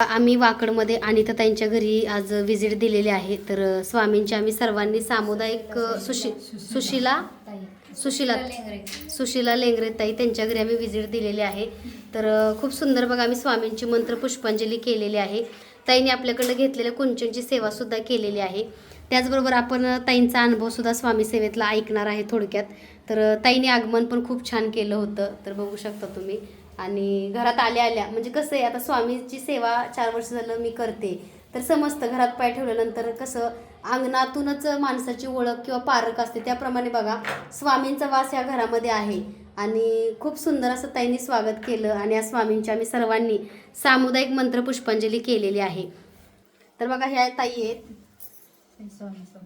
आम्ही वाकडमध्ये अनिताताईंच्या घरी आज विजिट दिलेली आहे. तर स्वामींची आम्ही सर्वांनी सामुदायिक सुशी सुशिला सुशिला सुशिला लेंगरे ताई त्यांच्या घरी आम्ही विजिट दिलेली आहे. तर खूप सुंदर बघा आम्ही स्वामींची मंत्र पुष्पांजली केलेली आहे. ताईंनी आपल्याकडनं घेतलेल्या कुंचनची सेवासुद्धा केलेली आहे. त्याचबरोबर आपण ताईंचा अनुभवसुद्धा स्वामी सेवेतला ऐकणार आहे थोडक्यात. तर ताईने ताईंनी आगमन पण खूप छान केलं होतं. तर बघू शकता तुम्ही. आणि घरात आल्या आल्या म्हणजे कसं आहे आता स्वामीची सेवा चार वर्ष झालं मी करते. तर समजतं घरात पाय ठेवल्यानंतर कसं अंगणातूनच माणसाची ओळख किंवा पारख असते त्याप्रमाणे बघा स्वामींचा वास या घरामध्ये आहे. आणि खूप सुंदर असं ताईंनी स्वागत केलं आणि या स्वामींची आम्ही सर्वांनी सामुदायिक मंत्र पुष्पांजली केलेली आहे. तर बघा ह्या ताई आहेत.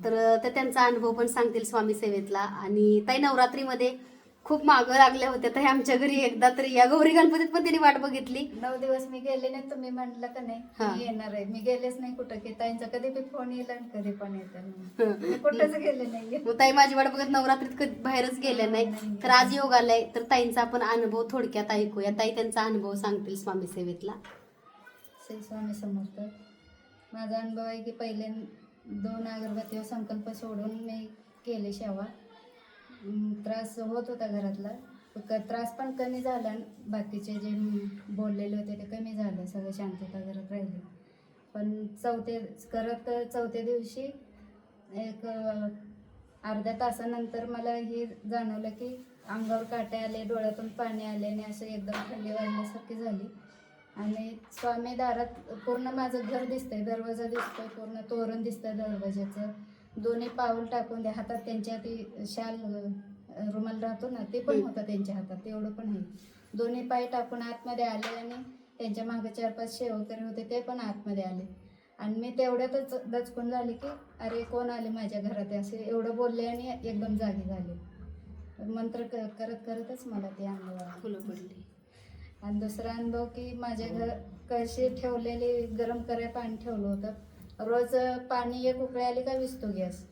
तर त्या त्यांचा अनुभव पण सांगतील स्वामी सेवेतला. आणि ताई नवरात्रीमध्ये खूप मागं लागल्या होत्या तर हे आमच्या घरी एकदा तरी या गौरी गणपतीत पण त्यांनी वाट बघितली. नऊ दिवस मी गेले नाही तुम्ही म्हटलं का नाही. मी येणार आहे. मी गेलेच नाही कुठं की ताईंचा कधी बी फोन येईल आणि कधी पण येतं. मी कुठंच गेले नाही. मग ताई माझी वाट बघत नवरात्रीत कधी बाहेरच गेल्या नाही. तर आज योग आलाय. तर ताईंचा आपण अनुभव थोडक्यात ऐकूया. ताई त्यांचा अनुभव सांगतील स्वामी सेवेतला. श्री स्वामी समर्थ. माझा अनुभव आहे की पहिले दोन अगरबत्तीवर संकल्प सोडून मी केले अं, त्रास होत होता घरातला. क- त्रास पण कमी झाला आणि बाकीचे जे बोललेले होते ते कमी झालं सगळं शांतता घरात राहिली. पण चौथे करत चौथ्या दिवशी एक अर्ध्या तासानंतर मला हे जाणवलं की अंगावर काटे आले डोळ्यातून पाणी आले आणि असं एकदम थंडी वाढल्यासारखी झाली. आणि स्वामी दारात पूर्ण माझं घर दिसतंय दरवाजा दिसतोय पूर्ण तोरण दिसतंय दरवाजाचं दोन्ही पाऊल टाकून द्या. हातात त्यांच्या ती शाल रुमाल राहतो ना ते पण. होतं त्यांच्या हातात. तेवढं पण आहे. दोन्ही पाय टाकून आतमध्ये आले आणि त्यांच्या मागे चार पाच सेवकरी होते ते पण आतमध्ये आले. आणि मी तेवढ्यातच दचकून झाले की अरे कोण आले माझ्या घरात? असे एवढं बोलले आणि एकदम जागी झाले. मंत्र क- करत करतच मला ते अनुभव आला. फुलं पडली. आणि दुसरा अनुभव की माझ्या घर कशी ठेवलेली गरम कराय पाणी ठेवलं होतं. रोज पाणी एक उकळी आली का विजतो गॅस.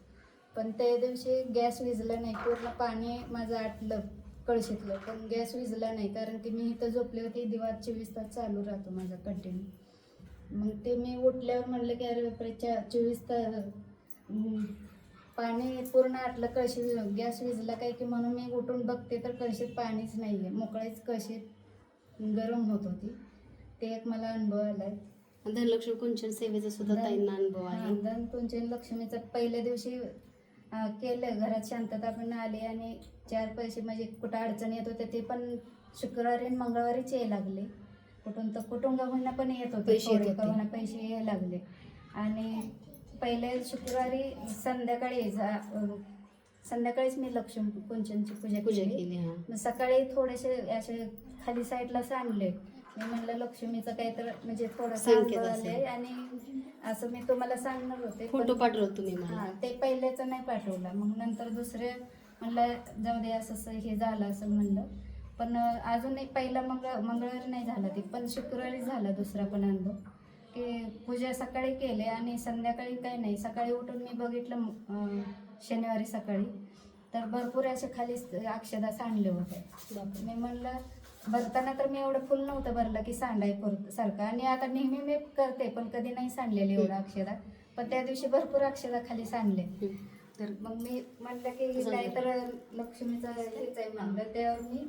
पण त्या दिवशी गॅस विजला नाही पूर्ण पाणी माझं आटलं कळशीतलं. पण गॅस विजला नाही कारण की मी इथं झोपली होती दिवा चोवीस तास चालू राहतो माझा कंटिन्यू मग ते मी उठल्यावर म्हणलं की अरे बापरे चा चोवीस तास पाणी पूर्ण आटलं कळशी गॅस विजला काय की म्हणून मी उठून बघते तर कळशीत पाणीच नाही आहे मोकळेच कळशीत गरम होत होती. ते एक मला अनुभव आला आहे धनलक्ष्मी कुंचन सेवेचा सुद्धा ताईंना अनुभव आहे. धन कुंचन लक्ष्मीचं पहिल्या दिवशी अं, केलं घरात शांतता पण आली आणि चार पैसे म्हणजे कुठं अडचण येत होते ते पण शुक्रवारी आणि मंगळवारीच यायला लागले. कुठून तर कुटुंबाकडनं पण येत होते पैसे येत होते. पैसे यायला लागले. आणि पहिले शुक्रवारी संध्याकाळी जा- अं, संध्याकाळीच मी लक्ष्मी कुंचनची पूजा पूजा केली. केली हा. मग सकाळी थोडेसे असे खाली साईडला सांडले. मी म्हणलं लक्ष्मीचं काहीतरी म्हणजे थोडंसं संकेत अनुभव असेल. आलंय आणि असं मी तुम्हाला सांगणार होते फोटो पाठवत तुम्ही मला हा ते पहिल्याचं नाही पाठवला. मग नंतर दुसरे म्हणलं जाऊ दे असं असं हे झालं असं म्हणलं. पण अं, अजून एक पहिला मंगळ मंगळवारी नाही झाला ते पण शुक्रवारी झाला दुसरा पण अनुभव की पूजा सकाळी केले आणि संध्याकाळी काही नाही. सकाळी उठून मी बघितलं शनिवारी सकाळी. तर भरपूर असे खाली अक्षदा सांडले होते. मी म्हणलं भरताना तर मी एवढं फुल नव्हतं भरलं की सांडाय सारखं. आणि आता नेहमी मी करते पण कधी नाही सांडलेले एवढं अक्षदा. पण त्या दिवशी भरपूर अक्षदा खाली सांडले. तर मग मी म्हणलं की हे काय तर लक्ष्मीचं हेच आहे म्हणलं. त्यावर मी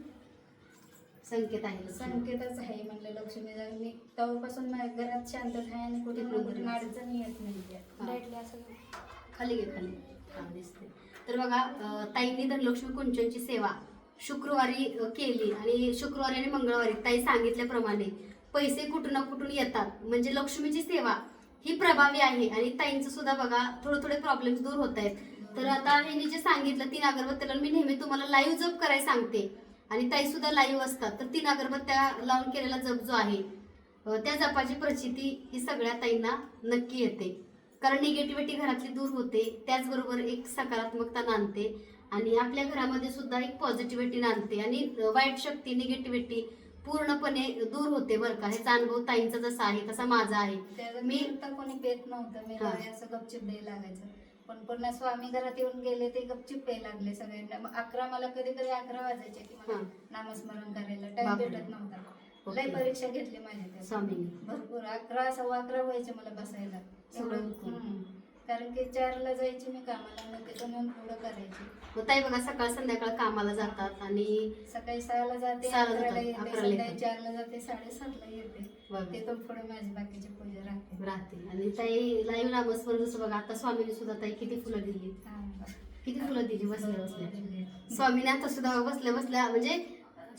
संकेत आहे. लक्ष्मी. संकेतच आहे म्हणलं लक्ष्मीचा मी तेव्हापासून माझ्या घरात शांतता आहे आणि कुठे ना कुठे अडचण येत नाही असं खाली घे खाली. दिसते तर बघा ताईंनी धनलक्ष्मी कुंचनची सेवा. शुक्रवारी केली आणि शुक्रवारी आणि मंगळवारी ताई सांगितल्याप्रमाणे पैसे कुठून ना कुठून येतात. म्हणजे लक्ष्मीची सेवा ही प्रभावी आहे आणि ताईंचं सुद्धा बघा थोडे थोडे प्रॉब्लेम्स दूर होत आहेत. तर आता ह्यांनी जे सांगितलं तीन अगरबत्त्याला मी नेहमी तुम्हाला लाईव्ह जप करायला सांगते. आणि ताई सुद्धा लाईव्ह असतात. तर तीन अगरबत्त्या लावून केलेला जप जो आहे त्या जपाची प्रचिती ही सगळ्या ताईंना नक्की येते. कारण निगेटिव्हिटी घरातली दूर होते. त्याचबरोबर एक सकारात्मकता नांदते. आणि आपल्या घरामध्ये सुद्धा एक पॉझिटिव्हिटी नांदते आणि वाईट शक्ती निगेटिव्हिटी पूर्णपणे दूर होते बरं का. ह्याचा अनुभव ताईंचा जसा आहे तसा माझा आहे. मी- तर कोणी पेत नव्हतं. मी. असं गपचिप द्यायला लागायचं. पण पुन्हा स्वामी घरात येऊन गेले ते गपचिप प्यायला लागले सगळ्यांना. अकरा मला कधी कधी अकरा वाजायचे की मला. नामस्मरण करायला. टाइम. भेटत नव्हता. लय. परीक्षा घेतली माझी त्या स्वामींनी. भरपूर. अकरा सव्वा अकरा व्हायचे मला बसायला. कारण की चारला जायची मी कामाला मग येऊन पुढं करायची. मग ताई बघा सकाळ संध्याकाळ कामाला जातात आणि सकाळी सहाला जाते सहाला अकराला जातात, येते अकराला संध्याकाळी येतात. चारला जाते साडेसातला येते. बघा. तिथून पुढे माझी बाकीची पूजा राहते. राहते. आणि ताई लाईव्ह नामस्मरण जसं बघा आता स्वामीने सुद्धा ताई किती फुलं दिली. हा. किती फुलं दिली बसल्या बसल्या. स्वामीने आता सुद्धा बसल्या बसल्या म्हणजे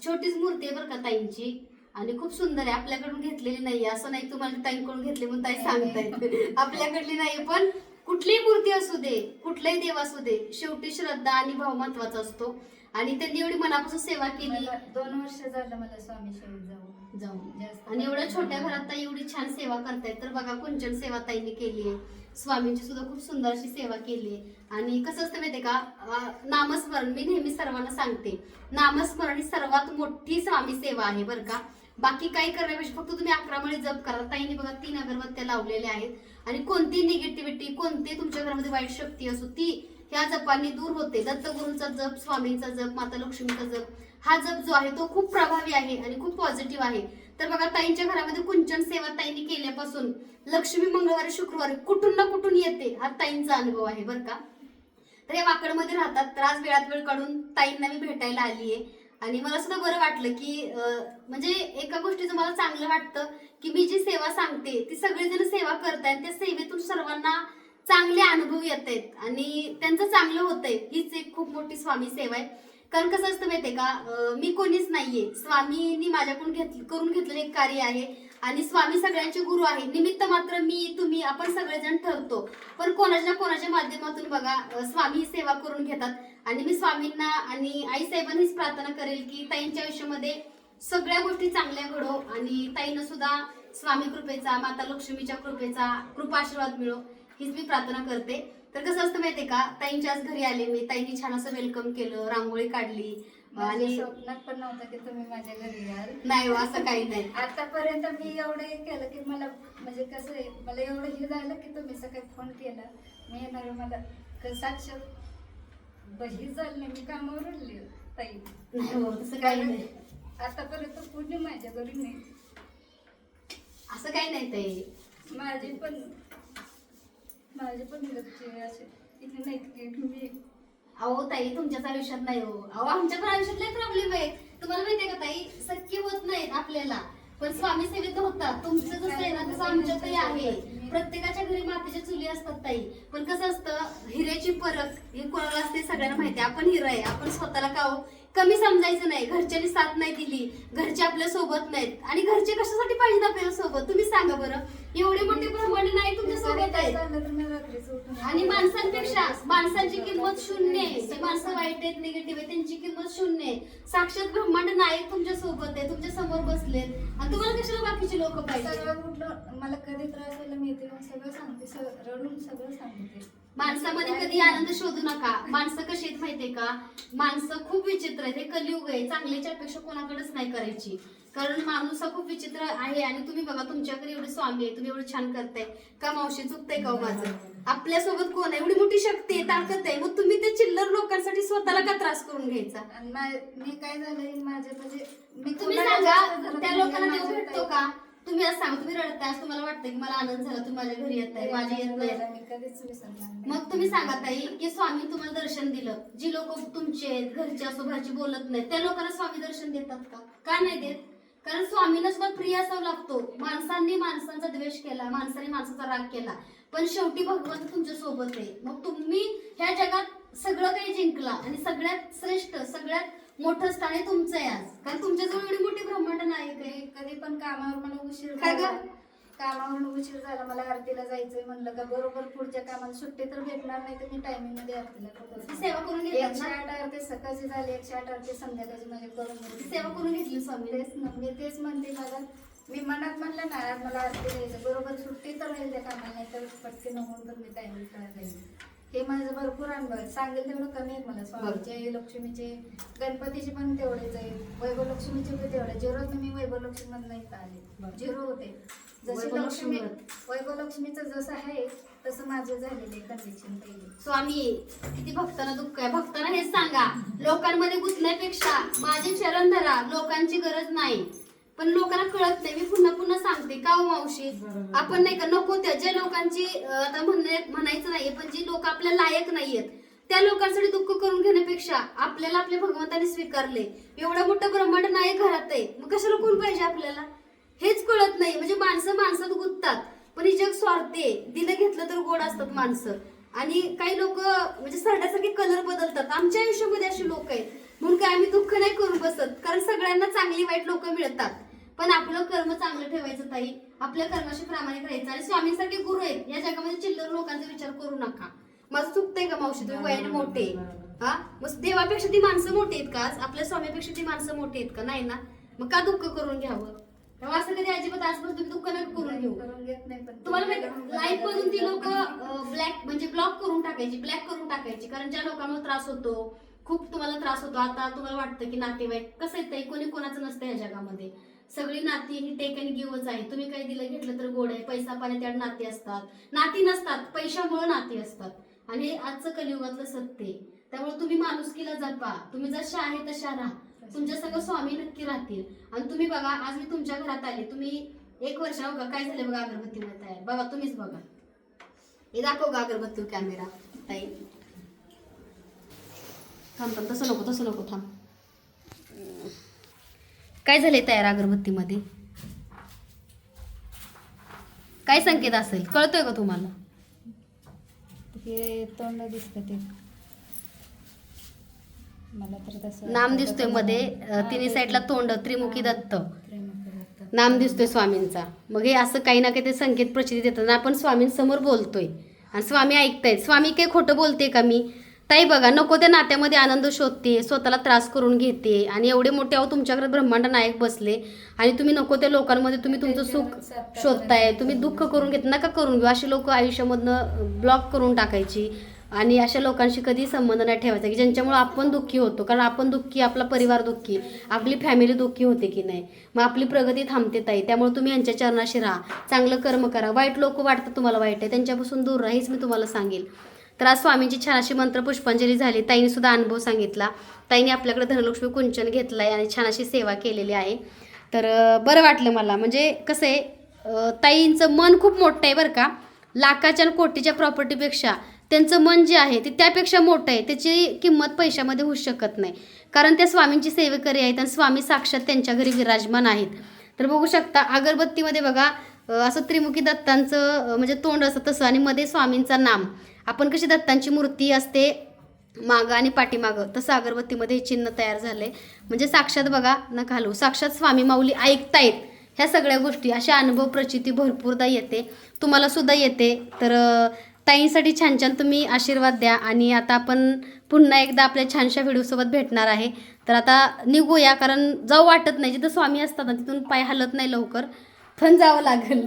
छोटीच मूर्ती आहे बरं का ताईंची. आणि खूप सुंदर आहे. आपल्याकडून घेतलेली नाही असं नाही तुम्हाला ताईंकडून घेतली म्हणून ताई सांगतायत. आपल्याकडली नाही पण कुठलीही मूर्ती असू दे कुठलाही देव असू दे शेवटी श्रद्धा आणि भाव महत्त्वाचा असतो. आणि त्यांनी एवढी मनापासून सेवा केली. मला दोन वर्ष झालं मला स्वामी सेवेत जाऊ जाऊन. जास्त आणि एवढ्या छोट्या घरात ताई एवढी छान सेवा करतायत. तर बघा कुंचन सेवा ताईने केली आहे. स्वामींची सुद्धा खूप सुंदर अशी सेवा केली आहे. आणि कसं असतं माहितीये का? अं, नामस्मरण. मी नेहमी सर्वांना सांगते नामस्मरण ही सर्वात मोठी स्वामी सेवा आहे बरं का. बाकी काही करण्यापेक्षा फक्त तुम्ही अकरा मळे जप करा. ताईने बघा तीन अगरबत्त्या लावलेल्या आहेत. आणि कोणती निगेटिव्हिटी कोणती तुमच्या घरामध्ये वाईट शक्ती असो ती ह्या जपांनी दूर होते. दत्तगुरूंचा जप स्वामींचा जप माता लक्ष्मीचा जप हा जप जो आहे तो खूप प्रभावी आहे आणि खूप पॉझिटिव्ह आहे. तर बघा ताईंच्या घरामध्ये कुंचन सेवा ताईंनी केल्यापासून लक्ष्मी मंगळवारी शुक्रवारी कुठून ना कुठून येते हा ताईंचा अनुभव आहे बरं का. तर या वाकडमध्ये राहतात तर आज वेळात वेळ काढून ताईंना मी भेटायला आली आहे आणि मला सुद्धा बरं वाटलं की म्हणजे एका गोष्टीचं मला चांगलं वाटतं की मी जी सेवा सांगते ती सगळेजण सेवा करतायत त्या सेवेतून सर्वांना चांगले अनुभव येत आहेत आणि त्यांचं चांगलं होतंय हीच एक खूप मोठी स्वामी सेवा आहे. कारण कसं असतं माहितीये का मी कोणीच नाहीये. स्वामींनी माझ्याकडून घेत करून घेतलेलं एक कार्य आहे. आणि स्वामी सगळ्यांचे गुरु आहे. निमित्त मात्र मी तुम्ही आपण सगळेजण ठरतो. पण कोणाच्या कोणाच्या माध्यमातून बघा स्वामी ही सेवा करून घेतात. आणि मी स्वामींना आणि आई साहेबांनीच प्रार्थना करेल की ताईंच्या आयुष्यामध्ये सगळ्या गोष्टी चांगल्या घडो आणि ताईनं सुद्धा स्वामी कृपेचा माता लक्ष्मीच्या कृपेचा कृपा आशीर्वाद मिळो हीच मी प्रार्थना करते. तर कसं असतं माहितीये का? ताईंच्या आज घरी आले मी. ताईंनी छान असं वेलकम केलं रांगोळी काढली. आणि स्वप्नात पण नव्हतं की तुम्ही माझ्या घरी याल. नाही हो, असं काही नाही. आतापर्यंत मी एवढं हे केलं की मला म्हणजे कसं आहे मला एवढं हे झालं की तुम्ही सकाळी फोन केला. मी येणार मला क- साक्षात बही झाली मी कामावर उरली ताई. नाही हो, तसं काही नाही. आतापर्यंत कोणी माझ्या घरी नाही. असं काही नाही ताई. माझे पण माझे पण लक्ष असे इथे नाही की मी अहो ताई तुमच्याच आयुष्यात नाही हो. अहो आमच्या पण आयुष्यात लय प्रॉब्लेम आहे. तुम्हाला माहितीये का ताई? सख्य होत नाहीत आपल्याला. पण स्वामी सेवेत होतात. तुमचं जसं आहे ना तसं आमच्यातही आहे. प्रत्येकाच्या घरी मातीच्या चुली असतात ताई. पण कसं असतं हिऱ्याची परख ही कोणाला असते सगळ्यांना माहिती आहे. आपण हिरा आहे आपण स्वतःला का हो? कमी समजायचं नाही. घरच्यांनी साथ नाही दिली घरचे आपल्यासोबत नाहीत. आणि घरचे कशासाठी पाहिजेत आपल्याला सोबत? तुम्ही सांगा बरं. एवढे मोठे ब्रह्मांड नाही तुमच्यासोबत आहेत उठून? आणि माणसांपेक्षा माणसांची किंमत शून्य आहे. माणसं वाईट आहेत निगेटिव्ह आहे त्यांची किंमत शून्य आहे. साक्षात ब्रह्मांड नायक तुमच्यासोबत आहे तुमच्यासमोर बसलेत. आणि तुम्हाला कशाला बाकीचे लोक पाहिजे? मला कधी त्रास झाला मी येते मग सगळं सांगते सगळं रडून सगळं सांगते. माणसामध्ये कधी आनंद शोधू नका. माणसं कशी आहेत माहितीये का? माणसं खूप विचित्र आहेत. हे कलियुग आहे. चांगल्याच्या अपेक्षा कोणाकडेच नाही करायची. कारण माणूस हा खूप विचित्र आहे आणि तुम्ही बघा तुमच्याकडे एवढे स्वामी आहे तुम्ही एवढं छान करताय. का मावशी चुकतंय का हो माझं? आपल्यासोबत कोण आहे? एवढी मोठी शक्ती आहे ताकद आहे. मग तुम्ही ते चिल्लर लोकांसाठी स्वतःला का त्रास करून घ्यायचा? आणि मा- मी काय झालंय माझे म्हणजे मी तुम्ही कोणाला सांगा जास्त धरत त्या नाही, लोकांना देव माझ्या भेटतो का? तुम्ही असं सांगा तुम्ही रडताय असं तुम्हाला वाटतं की मला आनंद झाला तुम्ही माझ्या घरी येत आहे माझ्या येत नाही मी कधीच विसरणार नाही. मग तुम्ही सांगा ताई की स्वामी तुम्हाला दर्शन दिलं. जी लोक तुमचे आहेत, घरचे असो घरची बोलत नाही त्या लोकांना स्वामी दर्शन देतात का? का नाही देत? कारण स्वामींना सुद्धा प्रिय असावं लागतो. माणसांनी माणसांचा द्वेष केला माणसाने माणसाचा राग केला. पण शेवटी भगवंत तुमच्यासोबत आहे. मग तुम्ही ह्या जगात सगळं काही जिंकला आणि सगळ्यात श्रेष्ठ सगळ्यात मोठं स्थान आहे तुमचं आहे आज. कारण तुमच्याजवळ एवढी मोठी ब्रह्मांड नाही काही कधी पण कामावर मला उशीर काय झाला. गं? कामावरून उशीर झाला. मला आरतीला जायचंय म्हणलं का बरोबर पुढच्या कामाला सुट्टी तर भेटणार नाही तर मी टायमिंगमध्ये आरतीला. सेवा करून घेतात एकशे ना? आठ आरती सकाळची झाली एकशे आठ आरती संध्याकाळची माझी करून घेतली. सेवा करून घेतली स्वामी. तेच ना. मी तेच म्हणते मला मी मनात म्हणलं ना आज मला आरती द्यायचं बरोबर सुट्टी तर राहील त्या कामाला नाही तर पटकन होऊन तर मी टायमिंग जाईल हे माझं भरपूर अनुभव आहे सांगेल तेवढं कमी आहे मला. स्वामीचे लक्ष्मीचे गणपतीचे पण तेवढेच आहे वैभव लक्ष्मीचे पण तेवढे झिरोत मी वैभव लक्ष्मी इथं आले झिरो होते. जशी वैभव लक्ष्मी. वैभव लक्ष्मीचं जसं आहे तसं माझं झालेलं आहे कंडिशन पहिले स्वामी किती भक्तांना दुःख आहे. भक्तांना हेच सांगा. लोकांमध्ये गुंतण्यापेक्षा माझे चरण धरा. लोकांची गरज नाही. पण लोकांना कळत नाही. मी पुन्हा पुन्हा सांगते. का हो मावशी? आपण नाही का नको त्या ज्या लोकांची आता म्हणणे म्हणायचं नाहीये पण जी लोक आपल्या लायक नाहीयेत त्या लोकांसाठी दुःख करून घेण्यापेक्षा आपल्याला आपल्या भगवंताने स्वीकारले. एवढं मोठं ब्रह्मांड नाही घरात आहे. मग कशाला कोण पाहिजे आपल्याला? हेच कळत नाही. म्हणजे माणसं माणसात गुंततात. पण ही जग स्वार्थी दिलं घेतलं तर गोड असतात माणसं. आणि काही लोक म्हणजे सरड्यासारखे कलर बदलतात. आमच्या आयुष्यामध्ये असे लोक आहेत. म्हणून काय आम्ही दुःख नाही करून बसत. कारण सगळ्यांना चांगली वाईट लोक मिळतात. पण आपलं कर्म चांगलं ठेवायचं ताई. आपल्या कर्माशी प्रामाणिक राहायचं. आणि स्वामींसारखे गुरु आहेत. या जगामध्ये चिल्लर लोकांचा विचार करू नका. माझं चुकतंय का मावशी? तुम्ही वयाने मोठे हा? मग देवापेक्षा ती माणसं मोठी आहेत का आपल्या स्वामीपेक्षा ती माणसं मोठी आहेत का? नाही ना? मग का दुःख करून घ्यावं? तेव्हा असं कधी अजिबात आजपासून तुम्ही दुःख नाही करून घेऊ. तुम्हाला लाईफ मधून ती लोक ब्लॅक म्हणजे ब्लॉक करून टाकायची ब्लॅक करून टाकायची. कारण ज्या लोकांना त्रास होतो खूप तुम्हाला त्रास होतो. आता तुम्हाला वाटतं की नातेवाईक कसं येत कोणी कोणाचं नसतं या जगामध्ये. सगळी नाती ही टेक अँड गिव्हच आहे तुम्ही काही दिलं घेतलं तर गोड आहे. पैसा पाणी त्यात नाती असतात. नाती नसतात. पैशामुळे नाती असतात. आणि हे आजचं कलियुगातलं सत्य त्यामुळे तुम्ही माणुसकीला जपा. तुम्ही जशा आहे तशा राहा. तुमच्या सगळं स्वामी नक्की राहतील. आणि तुम्ही बघा आज मी तुमच्या घरात आले. तुम्ही एक वर्ष हो बघा काय झालं बघा अगरबत्तीमध्ये तयार. बघा तुम्हीच बघा. हे दाखव गा अगरबत्ती कॅमेरा ताई. थांब थांब. तसं नको तसं नको. थांब. काय झाले तयार अगरबत्तीमध्ये? काय संकेत असेल? कळतोय का तुम्हाला? हे तोंड दिसतं ते. मला तर तसं नाम दिसतोयमध्ये. अं, तिन्ही साईडला तोंड त्रिमुखी दत्त. नाम दिसतोय स्वामींचा. मग हे असं काही ना काही ते संकेत प्रचिती देतात. आणि आपण स्वामींसमोर बोलतोय. आणि स्वामी ऐकतायत. स्वामी काही खोटं बोलते का मी? ताई बघा नको त्या नात्यामध्ये आनंद शोधते स्वतःला त्रास करून घेते आणि एवढे मोठे अहो तुमच्याकडे ब्रह्मांड नायक बसले आणि तुम्ही नको त्या लोकांमध्ये तुम्ही तुमचं सुख शोधताय. तुम्ही दुःख करून घेत नका करून घेऊ. अशी लोक आयुष्यामधनं ब्लॉक करून टाकायची आणि अशा लोकांशी कधी संबंध नाही ठेवायचा की ज्यांच्यामुळे आपण दुःखी होतो. कारण आपण दुःखी आपला परिवार दुःखी आपली फॅमिली दुःखी होते की नाही? मग आपली प्रगती थांबते ताई. त्यामुळे तुम्ही यांच्या चरणाशी राहा. चांगलं कर्म करा. वाईट लोक वाटतं तुम्हाला वाईट आहे. त्यांच्यापासून दूर राहा. हेच मी तुम्हाला सांगेल. तर आज स्वामींची छान अशी मंत्र पुष्पांजली झाली. ताईने सुद्धा अनुभव सांगितला. ताईने आपल्याकडे धनलक्ष्मी कुंचन घेतलाय आणि छान अशी सेवा केलेली आहे. तर बरं वाटलं मला. म्हणजे कसं आहे ताईंचं मन खूप मोठं आहे बरं का. लाखाच्या आणि कोटीच्या प्रॉपर्टीपेक्षा त्यांचं मन जे आहे ते त्यापेक्षा मोठं आहे. त्याची किंमत पैशामध्ये होऊ शकत नाही. कारण त्या स्वामींची सेवेकरी आहेत आणि स्वामी साक्षात त्यांच्या घरी विराजमान आहेत. तर बघू शकता अगरबत्तीमध्ये बघा असं त्रिमुखी दत्तांचं म्हणजे तोंड असं तसं आणि मध्ये स्वामींचं नाम. आपण कशी दत्तांची मूर्ती असते मागं आणि पाठीमागं तसं अगरबत्तीमध्ये हे चिन्ह तयार झालंय. म्हणजे साक्षात बघा न घालू. साक्षात स्वामी माऊली ऐकतायत ह्या सगळ्या गोष्टी. अशा अनुभव प्रचिती भरपूरदा येते. तुम्हाला सुद्धा येते. तर ताईंसाठी छान छान तुम्ही आशीर्वाद द्या आणि आता आपण पुन्हा एकदा आपल्या छानशा व्हिडिओसोबत भेटणार आहे. तर आता निघूया कारण जाऊ वाटत नाही. जिथं स्वामी असतात ना तिथून पाय हलत नाही लवकर. पण जावं लागेल.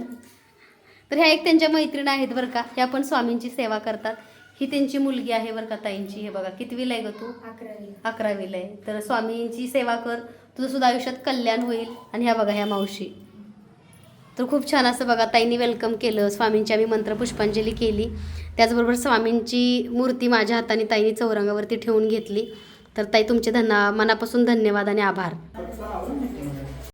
तर ह्या एक त्यांच्या मैत्रीण आहेत बरं का. ह्या पण स्वामींची सेवा करतात. ही त्यांची मुलगी आहे बरं का ताईंची. हे बघा कितवीला आहे ग तू? अकरावी. अकरावीला आहे. तर स्वामींची सेवा कर. तुझं सुद्धा आयुष्यात कल्याण होईल. आणि ह्या बघा ह्या मावशी. तर खूप छान असं बघा ताईंनी वेलकम केलं. स्वामींची आम्ही मंत्र पुष्पांजली केली. त्याचबरोबर स्वामींची मूर्ती माझ्या हाताने ताईंनी चौरंगावरती ठेवून घेतली. तर ताई तुमचे धन्य मनापासून धन्यवाद आणि आभार.